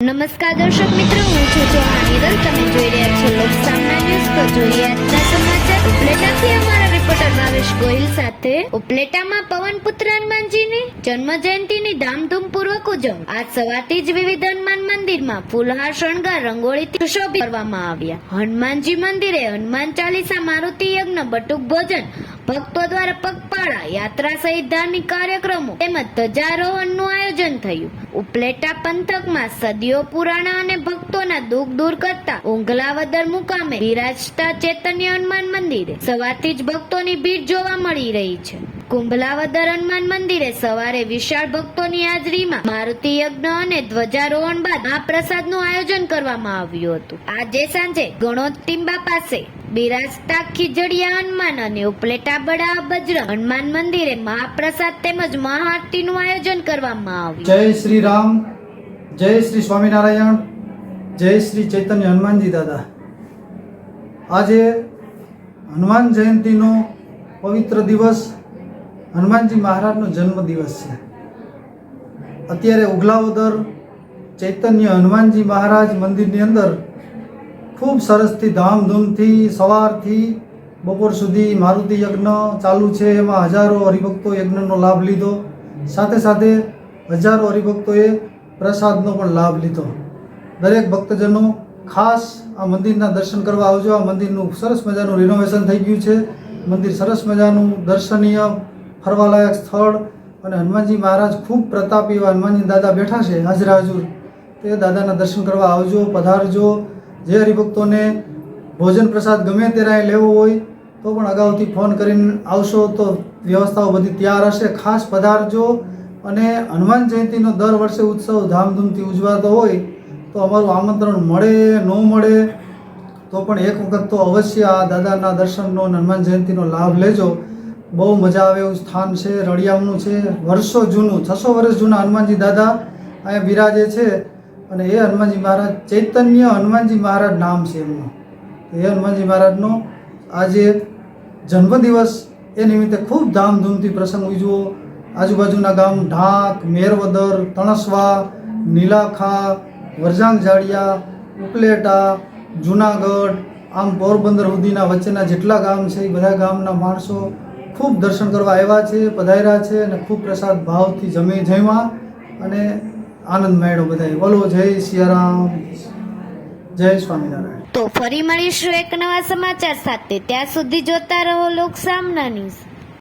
નમસ્કાર દર્શક મિત્રો, હું છું ચૌહાણ હિરલ તમે જોઈ રહ્યા છો લોકસામના ન્યૂઝ તો જોઈએ આજના સમાચાર. ઉપલેટાથી અમારા રિપોર્ટર ભાવેશ ગોહિલ સાથે ઉપલેટામાં પવન પુત્ર હનુમાનજીની જન્મ જયંતિની ધામધૂમ પૂર્વક ઉજવણી. આજ સવારથી જ વિવિધ હનુમાન મંદિરમાં ફૂલહાર, શણગાર રંગોળીથી સુશોભિત કરવામાં આવ્યા. હનુમાનજી મંદિરે હનુમાન ચાલીસા મારુતિ યજ્ઞ, બટુક ભોજન, ભક્તો દ્વારા પગપાળા, યાત્રા સહિત ધાર્મિક કાર્યક્રમો તેમજ ધ્વજારોહણનું આયોજન થયું. ઉપલેટા પંથકમાં સદીઓ પુરાણા અને ભક્તોના દુઃખ દૂર કરતા ઓંગલાવદર મુકામે બિરાજતા ચેતન્ય હનુમાન મંદિરે. સવારથી જ ભક્તોની ભીડ જોવા મળી રહી છે. કુંભલાવદર હનુમાન મંદિરે સવારે વિશાળ ભક્તોની હાજરીમાં મારુતિ યજ્ઞ અને ધ્વજારોહણ બાદ મહાપ્રસાદનું આયોજન કરવામાં આવ્યું હતું. આજે સાંજે ગણોતિંબા પાસે બિરાજતા ખીજડીયા હનુમાન અને ઉપલેટા બડા બજરંગ હનુમાન મંદિરે મહાપ્રસાદ તેમજ મહાઆરતીનું આયોજન કરવામાં આવ્યું. જય શ્રી રામ, જય શ્રી સ્વામિનારાયણ, જય શ્રી ચૈતન્ય હનુમાનજી દાદા. આજે હનુમાન જયંતિનો પવિત્ર દિવસ. હનુમાનજી મહારાજનો જન્મદિવસ છે. અત્યારે ઉઘલાવદર ચૈતન્ય હનુમાનજી મહારાજ મંદિરની અંદર ખૂબ સરસથી ધામધૂમથી સવારથી બપોર સુધી મારુતિ યજ્ઞ ચાલુ છે. એમાં હજારો હરિભક્તો યજ્ઞનો લાભ લીધો. સાથે સાથે હજારો હરિભક્તોએ પ્રસાદનો પણ લાભ લીધો. દરેક ભક્તજનો ખાસ આ મંદિરના દર્શન કરવા આવજો. આ મંદિરનું સરસ મજાનું રિનોવેશન થઈ ગયું છે. મંદિર સરસ મજાનું દર્શનીય, ફરવાલાયક સ્થળ અને હનુમાનજી મહારાજ ખૂબ પ્રતાપી એવા હનુમાનજી દાદા બેઠા છે, હાજરા હજુર તે દાદાના દર્શન કરવા આવજો, પધારજો. જે હરિભક્તોને ભોજન પ્રસાદ ગમે ત્યારે લેવો હોય, તો પણ અગાઉથી ફોન કરીને આવશો તો વ્યવસ્થાઓ બધી તૈયાર હશે. ખાસ પધારજો અને હનુમાન જયંતિનો દર વર્ષે ઉત્સવ ધામધૂમથી ઉજવાતો હોય, તો અમારું આમંત્રણ મળે, ન મળે તો પણ એક વખત તો અવશ્ય આ દાદાના દર્શનનો હનુમાન જયંતિનો લાભ લેજો. બહુ મજા આવે એવું સ્થાન છે, રળિયામનું છે, વર્ષો જૂનું, છસો વર્ષ જૂના હનુમાનજી દાદા અહીંયા બિરાજે છે અને એ હનુમાનજી મહારાજ, ચૈતન્ય હનુમાનજી મહારાજ નામ છે એમનું. એ હનુમાનજી મહારાજનો આજે જન્મદિવસ એ નિમિત્તે ખૂબ ધામધૂમથી પ્રસંગ ઉજવો. આજુબાજુના ગામ ઢાંક, મેરવદર, તણસવા, નીલાખા, વરજાંગ જાડિયા ઉપલેટા જુનાગઢ, આમ પોરબંદર સુધીના વચ્ચેના જેટલા ગામ છે, એ બધા ગામના માણસો ખૂબ દર્શન કરવા આવ્યા છે, પધાર્યા છે અને ખૂબ પ્રસાદ ભાવથી જમે જમ્યા અને આનંદ માણ્યો બધાએ. બોલો, જય સિયારામ, જય સ્વામિનારાયણ. તો ફરી મળીશું એક નવા સમાચાર સાથે. ત્યાં સુધી જોતા રહો લોક સામના ન્યૂઝ.